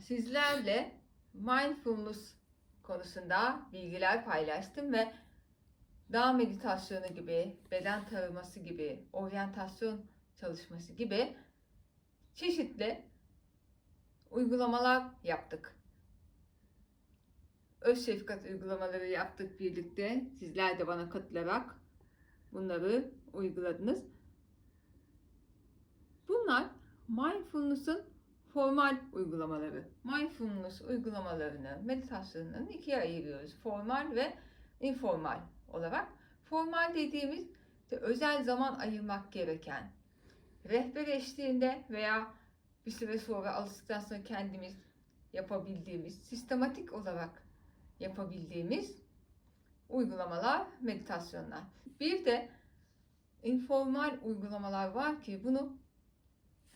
sizlerle mindfulness konusunda bilgiler paylaştım ve dağ meditasyonu gibi, beden taraması gibi, oryantasyon çalışması gibi çeşitli uygulamalar yaptık. Öz şefkat uygulamaları yaptık birlikte. Sizler de bana katılarak bunları uyguladınız. Bunlar mindfulness'ın formal uygulamaları. Mindfulness uygulamalarını, meditasyonlarını ikiye ayırıyoruz. Formal ve informal olarak. Formal dediğimiz de özel zaman ayırmak gereken, rehber eşliğinde veya bir süre sonra alıştıktan sonra kendimiz yapabildiğimiz, sistematik olarak yapabildiğimiz uygulamalar, meditasyonlar. Bir de informal uygulamalar var ki bunu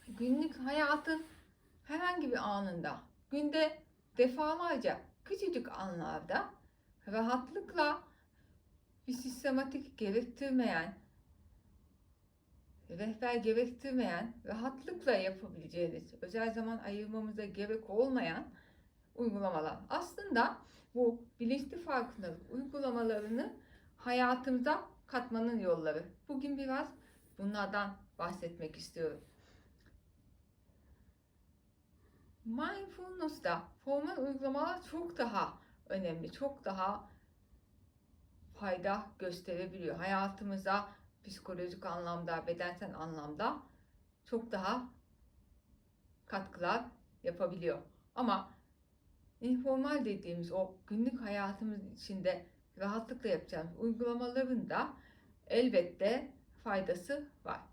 günlük hayatın herhangi bir anında, günde defalarca küçücük anlarda rahatlıkla bir sistematik gerektirmeyen, rehber gerektirmeyen, rahatlıkla yapabileceğiniz, özel zaman ayırmamıza gerek olmayan uygulamalar. Aslında bu bilinçli farkındalık uygulamalarını hayatımıza katmanın yolları. Bugün biraz bunlardan bahsetmek istiyorum. Mindfulness'ta formal uygulamalar çok daha önemli, çok daha fayda gösterebiliyor. Hayatımıza psikolojik anlamda, bedensel anlamda çok daha katkılar yapabiliyor. Ama informal dediğimiz o günlük hayatımız içinde rahatlıkla yapacağımız uygulamaların da elbette faydası var.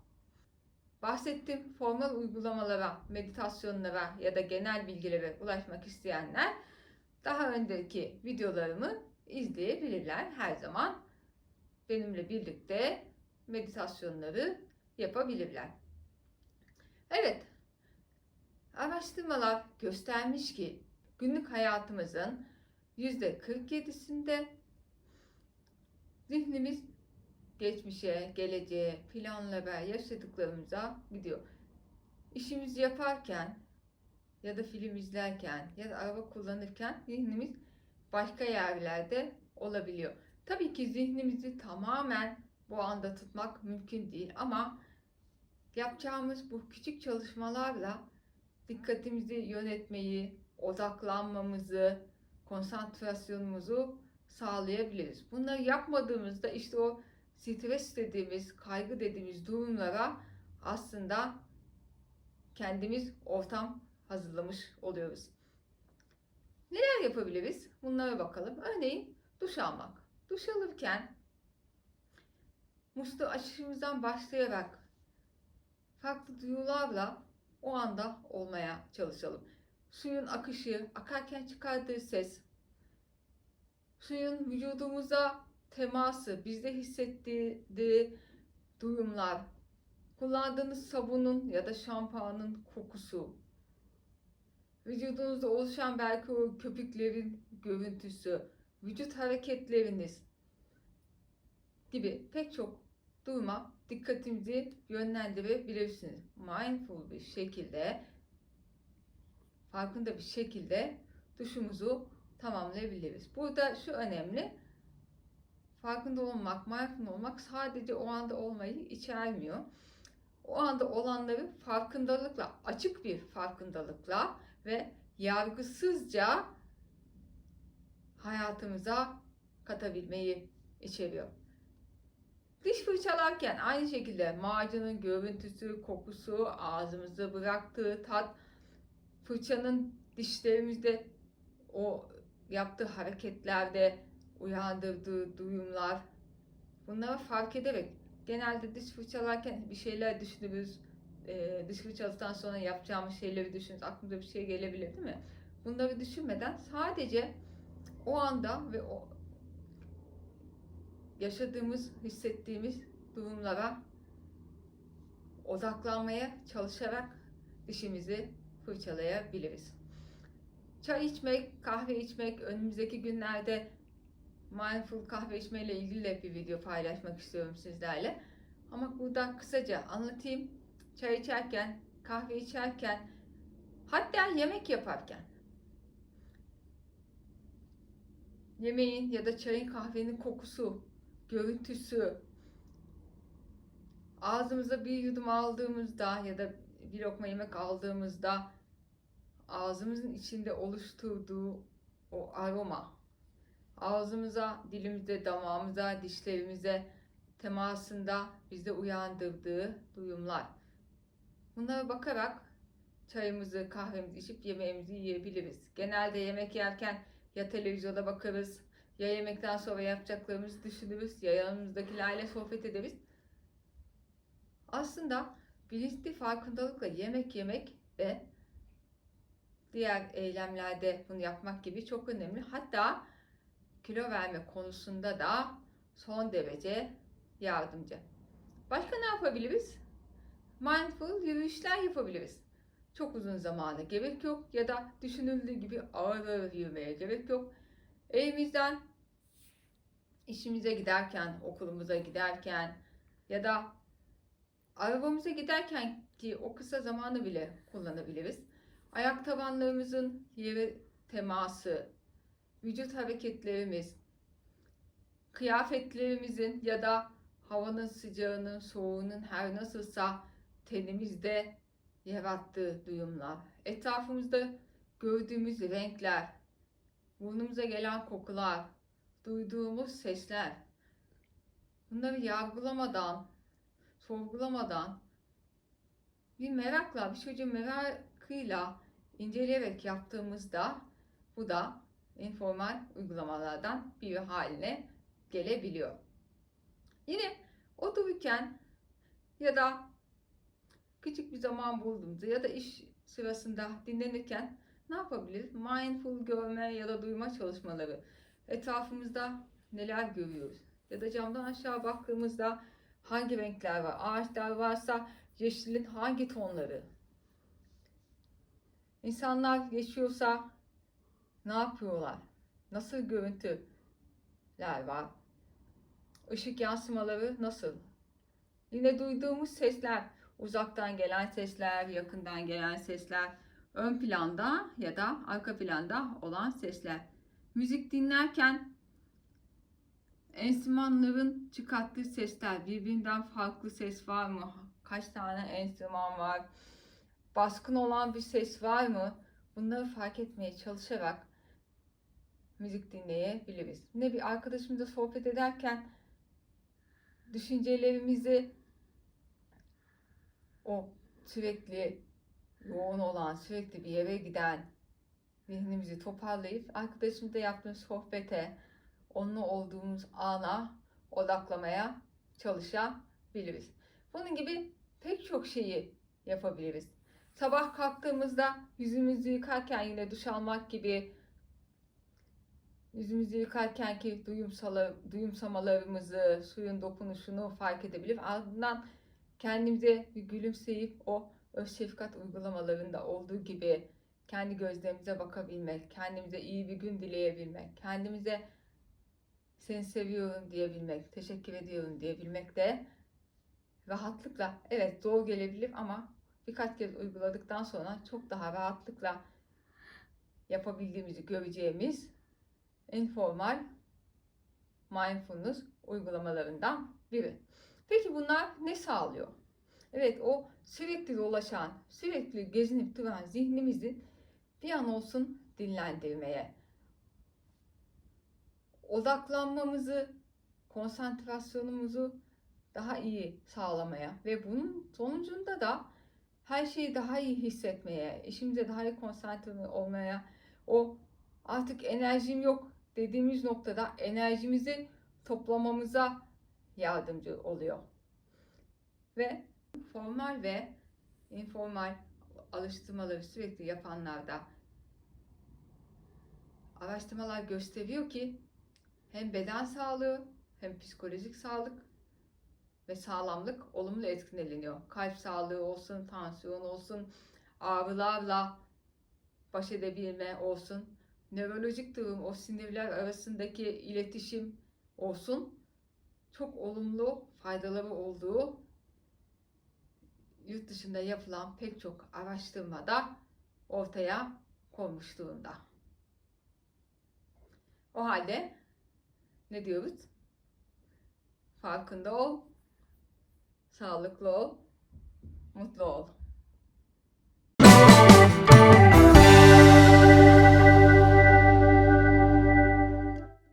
Bahsettiğim formal uygulamalara, meditasyonlara ya da genel bilgilere ulaşmak isteyenler daha önceki videolarımı izleyebilirler. Her zaman benimle birlikte meditasyonları yapabilirler. Evet, araştırmalar göstermiş ki günlük hayatımızın %47'sinde zihnimiz geçmişe, geleceğe, planlara, yaşadıklarımıza gidiyor. İşimizi yaparken ya da film izlerken ya da araba kullanırken zihnimiz başka yerlerde olabiliyor. Tabii ki zihnimizi tamamen bu anda tutmak mümkün değil ama yapacağımız bu küçük çalışmalarla dikkatimizi yönetmeyi, odaklanmamızı, konsantrasyonumuzu sağlayabiliriz. Bunları yapmadığımızda işte o stres dediğimiz, kaygı dediğimiz durumlara aslında kendimiz ortam hazırlamış oluyoruz. Neler yapabiliriz? Bunlara bakalım. Örneğin duş almak. Duş alırken musluğu açışımızdan başlayarak farklı duyularla o anda olmaya çalışalım. Suyun akışı, akarken çıkardığı ses, suyun vücudumuza teması, bizde hissettiği duyumlar, kullandığınız sabunun ya da şampuanın kokusu, vücudunuzda oluşan belki o köpüklerin görüntüsü, vücut hareketleriniz gibi pek çok duruma dikkatinizi yönlendirebilirsiniz. Mindful bir şekilde, farkında bir şekilde duşumuzu tamamlayabiliriz. Burada şu önemli, farkında olmak, mindful olmak sadece o anda olmayı içermiyor. O anda olanları farkındalıkla, açık bir farkındalıkla ve yargısızca hayatımıza katabilmeyi içeriyor. Diş fırçalarken aynı şekilde macunun görüntüsü, kokusu, ağzımızda bıraktığı tat, fırçanın dişlerimizde o yaptığı hareketlerde uyandırdığı duyumlar bunları fark ederek genelde diş fırçalarken bir şeyler düşünürüz. E, diş fırçaladıktan sonra yapacağımız şeyleri düşünürüz. Aklımıza bir şey gelebilir değil mi? Bunları düşünmeden sadece o anda ve o yaşadığımız, hissettiğimiz durumlara odaklanmaya çalışarak dişimizi fırçalayabiliriz. Çay içmek, kahve içmek, önümüzdeki günlerde mindful kahve içmeyle ilgili de bir video paylaşmak istiyorum sizlerle. Ama burada kısaca anlatayım. Çay içerken, kahve içerken, hatta yemek yaparken. Yemeğin ya da çayın kahvenin kokusu, görüntüsü, ağzımıza bir yudum aldığımızda ya da bir lokma yemek aldığımızda ağzımızın içinde oluşturduğu o aroma, ağzımıza, dilimize, damağımıza, dişlerimize temasında bizde uyandırdığı duyumlar. Bunlara bakarak çayımızı, kahvemizi içip yemeğimizi yiyebiliriz. Genelde yemek yerken ya televizyona bakarız, ya yemekten sonra yapacaklarımızı düşünürüz, ya yanımızdakilerle sohbet ederiz. Aslında bilinçli farkındalıkla yemek yemek ve diğer eylemlerde bunu yapmak gibi çok önemli. Hatta kilo verme konusunda da son derece yardımcı. Başka ne yapabiliriz? Mindful yürüyüşler yapabiliriz. Çok uzun zamana gerek yok ya da düşünüldüğü gibi ağır ağır yürümeye gerek yok. Evimizden işimize giderken, okulumuza giderken ya da arabamıza giderken ki o kısa zamanı bile kullanabiliriz. Ayak tabanlarımızın yere teması, vücut hareketlerimiz, kıyafetlerimizin ya da havanın sıcağının, soğuğunun her nasılsa tenimizde yarattığı duyumlar, etrafımızda gördüğümüz renkler, burnumuza gelen kokular, duyduğumuz sesler, bunları yargılamadan, sorgulamadan, bir merakla, bir çocuğun merakıyla inceleyerek yaptığımızda bu da informal uygulamalardan bir haline gelebiliyor. Yine otururken ya da küçük bir zaman bulduğumuzda ya da iş sırasında dinlenirken ne yapabiliriz? Mindful görme ya da duyma çalışmaları. Etrafımızda neler görüyoruz? Ya da camdan aşağı baktığımızda hangi renkler var? Ağaçlar varsa yeşilin hangi tonları? İnsanlar yaşıyorsa ne yapıyorlar? Nasıl görüntüler var? Işık yansımaları nasıl? Yine duyduğumuz sesler, uzaktan gelen sesler, yakından gelen sesler, ön planda ya da arka planda olan sesler. Müzik dinlerken enstrümanların çıkarttığı sesler, birbirinden farklı ses var mı? Kaç tane enstrüman var? Baskın olan bir ses var mı? Bunları fark etmeye çalışarak müzik dinleyebiliriz. Ne bir arkadaşımızla sohbet ederken düşüncelerimizi o sürekli yoğun olan, sürekli bir yere giden zihnimizi toparlayıp arkadaşımızla yaptığımız sohbete, onunla olduğumuz ana odaklamaya çalışabiliriz. Bunun gibi pek çok şeyi yapabiliriz. Sabah kalktığımızda yüzümüzü yıkarken yine duş almak gibi yüzümüzü yıkarken ki duyumsamalarımızı, suyun dokunuşunu fark edebilir. Ardından kendimize bir gülümseyip o öz şefkat uygulamalarında olduğu gibi kendi gözlerimize bakabilmek, kendimize iyi bir gün dileyebilmek, kendimize seni seviyorum diyebilmek, teşekkür ediyorum diyebilmek de rahatlıkla, evet zor gelebilir ama birkaç kez uyguladıktan sonra çok daha rahatlıkla yapabildiğimizi göreceğimiz informal mindfulness uygulamalarından biri. Peki bunlar ne sağlıyor? Evet o sürekli dolaşan, sürekli gezinip duran zihnimizi bir an olsun dinlendirmeye, odaklanmamızı, konsantrasyonumuzu daha iyi sağlamaya ve bunun sonucunda da her şeyi daha iyi hissetmeye, işimize daha iyi konsantre olmaya, o artık enerjim yok dediğimiz noktada enerjimizi toplamamıza yardımcı oluyor. Ve formal ve informal alıştırmaları sürekli yapanlarda araştırmalar gösteriyor ki hem beden sağlığı hem psikolojik sağlık ve sağlamlık olumlu etkileniyor. Kalp sağlığı olsun, tansiyon olsun, ağrılarla baş edebilme olsun, nörolojik durum, o sinirler arasındaki iletişim olsun çok olumlu faydaları olduğu yurt dışında yapılan pek çok araştırmada ortaya konmuş durumda. O halde ne diyoruz? Farkında ol, sağlıklı ol, mutlu ol.